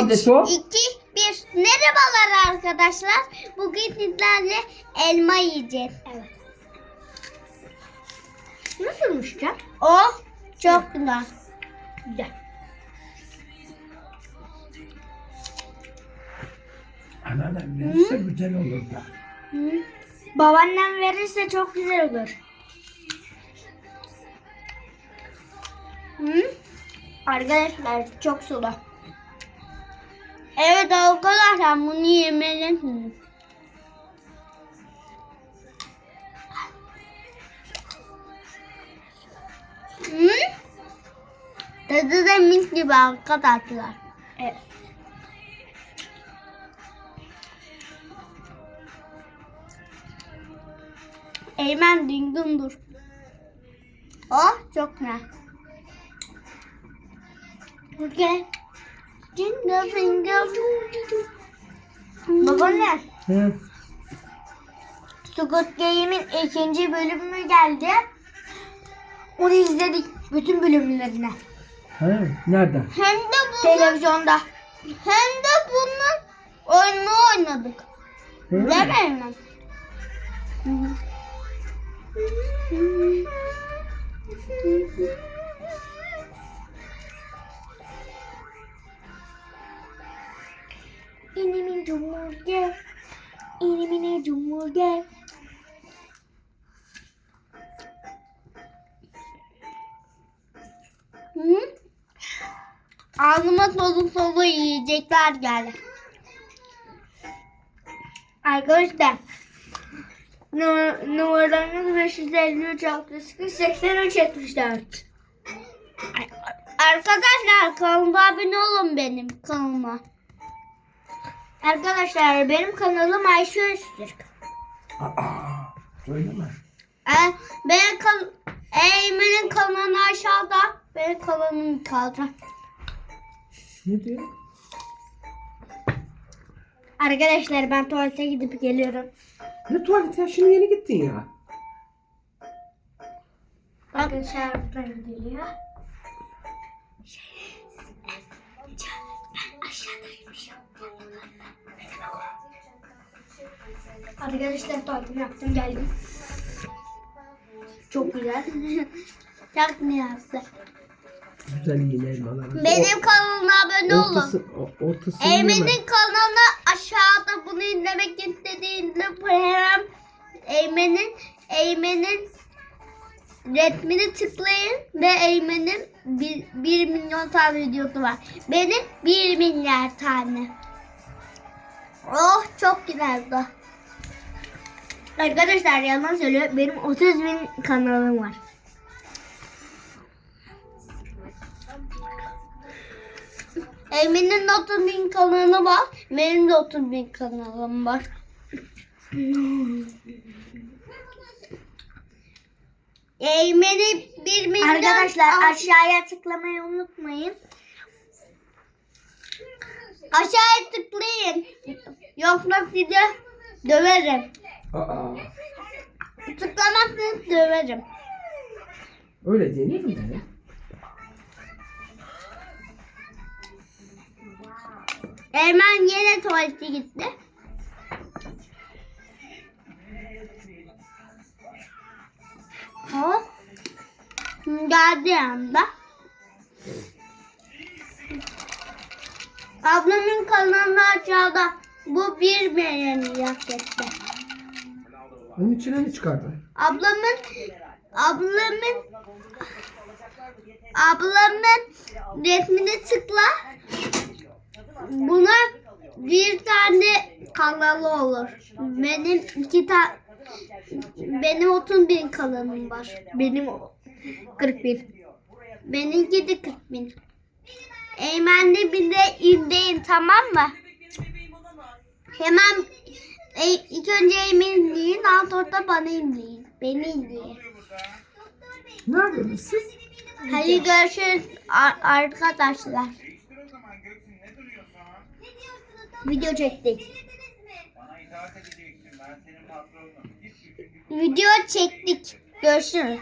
tableti o? 2, 1. Merhabalar arkadaşlar. Bugün sizlerle elma yiyeceğiz. Evet. Nasılmış ya? Oh, çok güzel. Güzel. Anneannem verirse güzel olur da. Babaannem verirse çok güzel olur. Hı? Arkadaşlar çok sulu. Evet arkadaşlar bunu yemelisiniz. Hı? Tadı da mis gibi arkadaşlar. Evet. Eymen dingundur. Oh çok ne? Okay. Jingle finger. Babaanne. Hı. Squid Game'in ikinci bölümü geldi. Onu izledik. Bütün bölümlerine. Ha, nerede? Hem de bunun, televizyonda. Hem de bunun oyunu oynadık. Hı. Değil mi Eymen? İnimin cumhurge, inimine cumhurge. Hı? Ağzıma solu solu yiyecekler geldi. Arkadaşlar nu- numaranız 553 62 83 74. Arkadaşlar kanalıma abone olun benim kanalıma. Arkadaşlar benim kanalım Ayşe Öztürk. Aa, söyleme. Ee, benim kan Eymen'in kanalı aşağıda. Benim kanalım yukarıda. Ne diyor? Arkadaşlar ben tuvalete gidip geliyorum. Ne tuvalet ya? Şimdi yeni gittin ya. Arkadaşlar buradan geliyor. Arkadaşlar tuvaletimi yaptım geldim. Çok güzel. Çok güzel. Güzel yine elmalar. Benim kanalıma abone olun. Ortası, o- yeme. Eymen'in kanalı aşağıda bunu izlemek istediğinde hem Eymen'in Eymen'in resmini tıklayın ve Eymen'in 1, milyon tane videosu var. Benim 1 milyar tane. Oh çok güzeldi. Arkadaşlar yalan söylüyor. Benim 30 bin kanalım var. Emin'in 30 bin kanalı var. Benim de 30 bin kanalım var. Eymen'i 1 milyon... Arkadaşlar aşağıya tıklamayı unutmayın. Aşağıya tıklayın. Yoksa size döverim. Aa, Tıklamazsanız döverim. öyle denir mi? ya? Yine tuvalete gitti. Geldi yanında. Ablamın kanalı aşağıda. Bu bir beğeni etti. Onun içine ne çıkardın? Ablamın ablamın ablamın resmini tıkla. Buna bir tane kanalı olur. Benim iki tane benim 30 bin kanalım var. Benim 40 bin. Benimki de 40 bin. Eymen'de bir de izleyin tamam mı? Hemen e, ilk önce Eymen'i izleyin, daha sonra da bana izleyin. Beni izleyin. Ne yapıyorsunuz siz? Hadi görüşürüz ar- arkadaşlar. Video çektik. Video çektik. Görüşürüz.